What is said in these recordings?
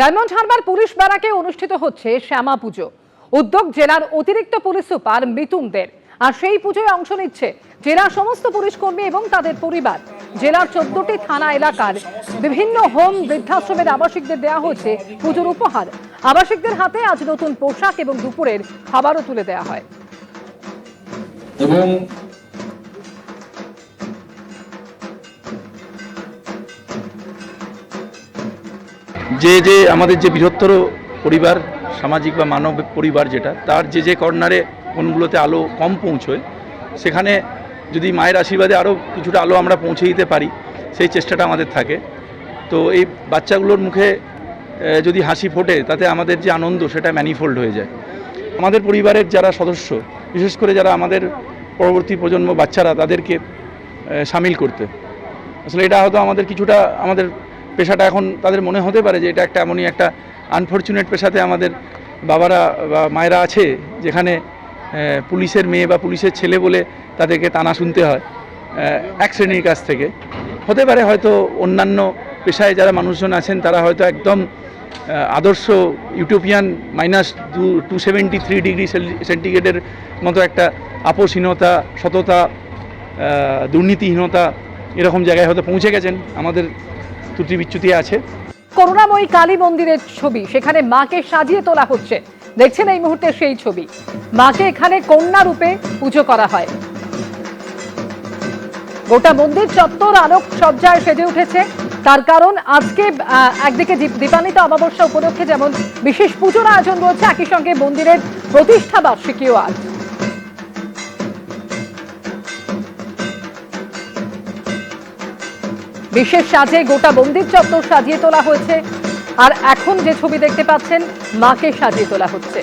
Diamond Harbour police ব্যারাকে অনুষ্ঠিত হচ্ছে শ্যামা পুজো। উদ্যোগ জেলার অতিরিক্ত পুলিশ সুপার মিতুনদের আর সেই পুজোয় অংশ নিচ্ছে জেলার সমস্ত পুলিশ কর্মী এবং তাদের পরিবার। জেলার চোদ্দটি থানা এলাকার বিভিন্ন হোম বৃদ্ধাশ্রমের আবাসিকদের দেওয়া হচ্ছে পুজোর উপহার। আবাসিকদের হাতে আজ নতুন পোশাক এবং দুপুরের খাবারও তুলে দেওয়া হয়। এবং যে যে আমাদের যে বৃহত্তর পরিবার, সামাজিক বা মানব পরিবার যেটা, তার যে যে কর্নারে কোনগুলোতে আলো কম পৌঁছয়, সেখানে যদি মায়ের আশীর্বাদে আরও কিছুটা আলো আমরা পৌঁছে দিতে পারি, সেই চেষ্টাটা আমাদের থাকে। তো এই বাচ্চাগুলোর মুখে যদি হাসি ফোটে, তাতে আমাদের যে আনন্দ, সেটা ম্যানিফোল্ড হয়ে যায়। আমাদের পরিবারের যারা সদস্য, বিশেষ করে যারা আমাদের পরবর্তী প্রজন্ম বাচ্চারা, তাদেরকে সামিল করতে। আসলে এটা হয়তো আমাদের কিছুটা আমাদের পেশাটা এখন তাদের মনে হতে পারে যে এটা একটা এমনই একটা আনফর্চুনেট পেশাতে আমাদের বাবারা বা মায়েরা আছে, যেখানে পুলিশের মেয়ে বা পুলিশের ছেলে বলে তাদেরকে টানা শুনতে হয় এক শ্রেণির কাছ থেকে। হতে পারে হয়তো অন্যান্য পেশায় যারা মানুষজন আছেন, তারা হয়তো একদম আদর্শ utopian minus two two seventy three degree সেন্টিগ্রেডের মতো একটা আপোষহীনতা সততা দুর্নীতিহীনতা এরকম জায়গায় হয়তো পৌঁছে গেছেন আমাদের ত্রুটি বিচ্যুতি আছে। করুণাময়ী কালী মন্দিরের ছবি, সেখানে মাকে সাজিয়ে তোলা হচ্ছে। দেখছেন এই মুহূর্তে সেই ছবি। মাকে এখানে কন্যা রূপে পুজো করা হয়। গোটা মন্দির চত্বর আলোক সজ্জায় সেজে উঠেছে। তার কারণ আজকে একদিকে দীপ- দীপান্বিত অমাবস্যা উপলক্ষে যেমন বিশেষ পুজোর আয়োজন রয়েছে, একই সঙ্গে মন্দিরের প্রতিষ্ঠা বার্ষিকীও আজ। বিশেষ সাজে গোটা মন্দির চত্বর সাজিয়ে তোলা হয়েছে। আর এখন যে ছবি দেখতে পাচ্ছেন, মাকে সাজিয়ে তোলা হচ্ছে।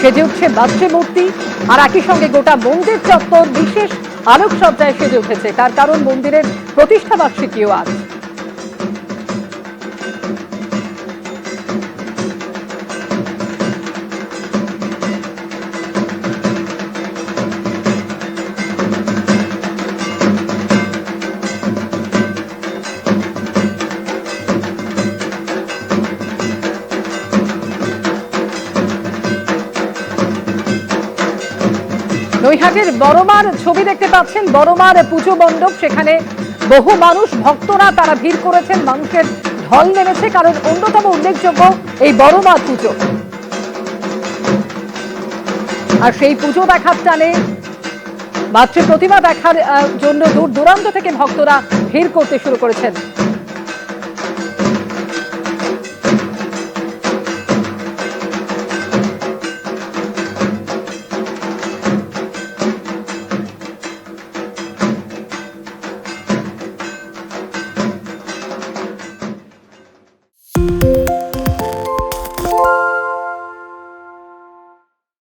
সেজে উঠছে মাতৃমূর্তি আর একই সঙ্গে গোটা মন্দির চত্বর বিশেষ আলোকসজ্জায় সেজে উঠেছে। তার কারণ মন্দিরের প্রতিষ্ঠা বার্ষিকীও আজ। নৈহাটির বড়মার ছবি দেখতে পাচ্ছেন, বড়মার পুজো মণ্ডপ, সেখানে বহু মানুষ, ভক্তরা, তারা ভিড় করেছেন, মানুষের ঢল নেমেছে, কারণ অন্যতম উল্লেখযোগ্য এই বড়মার পুজো। আর সেই পুজো দেখার টানে মাতৃ প্রতিমা দেখার জন্য দূর দূরান্ত থেকে ভক্তরা ভিড় করতে শুরু করেছেন।